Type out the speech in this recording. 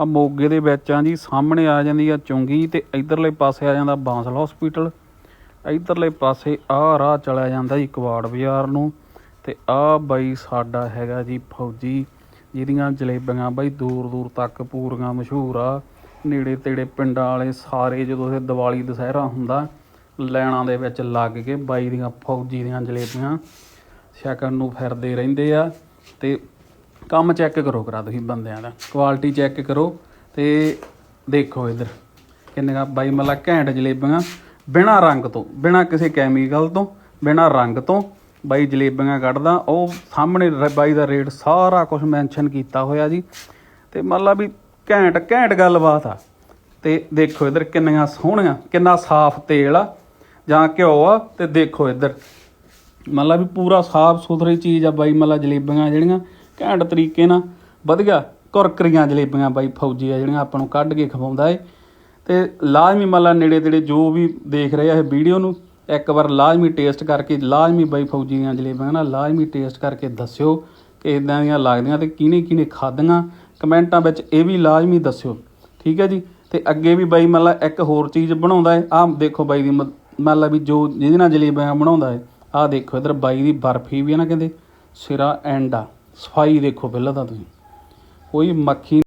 ਆ ਮੋਗੇ ਦੇ ਵਿੱਚ ਆ ਜੀ, ਸਾਹਮਣੇ ਆ ਜਾਂਦੀ ਆ ਚੁੰਗੀ ਤੇ ਇਧਰਲੇ ਪਾਸੇ ਆ ਜਾਂਦਾ ਬਾਂਸਲ ਹਸਪੀਟਲ ਇਧਰਲੇ ਪਾਸੇ ਆ ਰਾਹ ਚਲਿਆ ਜਾਂਦਾ ਜੀ ਕਵਾੜ ਬਾਜ਼ਾਰ ਨੂੰ ਤੇ ਆ ਬਾਈ ਸਾਡਾ ਹੈਗਾ ਜੀ ਫੌਜੀ, ਜਿਹਦੀਆਂ ਜਲੇਬੀਆਂ ਬਾਈ ਦੂਰ ਦੂਰ ਤੱਕ ਪੂਰੀਆਂ ਮਸ਼ਹੂਰ ਆ। ਨੇੜੇ ਤੇੜੇ ਪਿੰਡਾਂ ਵਾਲੇ ਸਾਰੇ ਜਦੋਂ ਇਹ ਦੀਵਾਲੀ ਦੁਸਹਿਰਾ ਹੁੰਦਾ, ਲੈਣਾ ਦੇ ਵਿੱਚ ਲੱਗ ਕੇ ਬਾਈ ਦੀਆਂ ਫੌਜੀ ਦੀਆਂ ਜਲੇਬੀਆਂ ਛਕਣ ਨੂੰ ਫਿਰਦੇ ਰਹਿੰਦੇ ਆ ਤੇ ਕੰਮ ਚੈੱਕ ਕਰੋ ਕਰਾ ਤੁਸੀਂ ਬੰਦਿਆਂ ਦਾ। ਕੁਆਲਿਟੀ ਚੈੱਕ ਕਰੋ ਤੇ ਦੇਖੋ ਇੱਧਰ। ਕਿੰਨੇ ਬਾਈ ਮੱਲਾ ਘੈਂਟ ਜਲੇਬੀਆਂ, ਬਿਨਾ ਰੰਗ ਤੋਂ, ਬਿਨਾ ਕਿਸੇ ਕੈਮੀਕਲ ਤੋਂ, ਬਿਨਾ ਰੰਗ ਤੋਂ ਬਾਈ ਜਲੇਬੀਆਂ ਕੱਢਦਾ। ਉਹ ਸਾਹਮਣੇ ਬਾਈ ਦਾ ਰੇਟ ਸਾਰਾ ਕੁਝ ਮੈਂਸ਼ਨ ਕੀਤਾ ਹੋਇਆ ਜੀ। ਤੇ ਮਤਲਬ ਵੀ ਘੈਂਟ ਘੈਂਟ ਗੱਲਬਾਤ ਆ। ਤੇ ਦੇਖੋ ਇੱਧਰ ਕਿੰਨੀਆਂ ਸੋਹਣੀਆਂ, ਕਿੰਨਾ ਸਾਫ਼ ਤੇਲ ਆ, ਜਾਂ ਘਿਓ ਆ, ਤੇ ਦੇਖੋ ਇੱਧਰ। ਮਤਲਬ ਵੀ ਪੂਰਾ ਸਾਫ਼ ਸੁਥਰੀ ਚੀਜ਼ ਆ ਬਾਈ ਮਤਲਬ ਜਲੇਬੀਆਂ ਜਿਹੜੀਆਂ। ਘੈਂਟ ਤਰੀਕੇ ਨਾਲ। ਵਧੀਆ ਕੁਰਕਰੀਆਂ ਜਲੇਬੀਆਂ ਬਾਈ ਫੌਜੀ ਆ ਜਿਹੜੀਆਂ ਆਪਾਂ ਨੂੰ ਕੱਢ ਕੇ ਖਵਾਉਂਦਾ ਏ। ਤੇ ਲਾਜ਼ਮੀ ਮੱਲਾ ਨੇੜੇ ਤੇੜੇ ਜੋ ਵੀ ਦੇਖ ਰਹੇ ਆ ਇਹ ਵੀਡੀਓ ਨੂੰ, ਇੱਕ ਵਾਰ ਲਾਜ਼ਮੀ ਟੇਸਟ ਕਰਕੇ, ਲਾਜ਼ਮੀ ਬਾਈ ਫੌਜੀ ਦੀਆਂ ਜਲੇਬੀਆਂ ਨਾ ਲਾਜ਼ਮੀ ਟੇਸਟ ਕਰਕੇ ਦੱਸਿਓ ਕਿ ਇਦਾਂ ਦੀਆਂ ਲੱਗਦੀਆਂ ਤੇ ਕਿਹਨੇ ਕਿਹਨੇ ਖਾਧੀਆਂ। ਕਮੈਂਟਾਂ ਵਿੱਚ ਇਹ ਵੀ ਲਾਜ਼ਮੀ ਦੱਸਿਓ। ਠੀਕ ਹੈ ਜੀ? ਤੇ ਅੱਗੇ ਵੀ ਬਾਈ ਮੱਲਾ ਇੱਕ ਹੋਰ ਚੀਜ਼ ਬਣਾਉਂਦਾ ਹੈ ਆਹ ਦੇਖੋ ਬਾਈ ਦੀ ਮ- ਵੀ ਜੋ ਜਿਹਦੇ ਨਾਲ ਜਲੇਬੀਆਂ ਬਣਾਉਂਦਾ ਹੈ ਆਹ ਦੇਖੋ ਇਧਰ ਬਾਈ ਦੀ ਬਰਫੀ ਵੀ ਹੈ ਨਾ ਕਹਿੰਦੇ। ਸਿਰਾ ਐਂਡ। ਆ ਸਫ਼ਾਈ ਦੇਖੋ ਪਹਿਲਾਂ ਤਾਂ ਤੁਸੀਂ। ਕੋਈ ਮੱਖੀ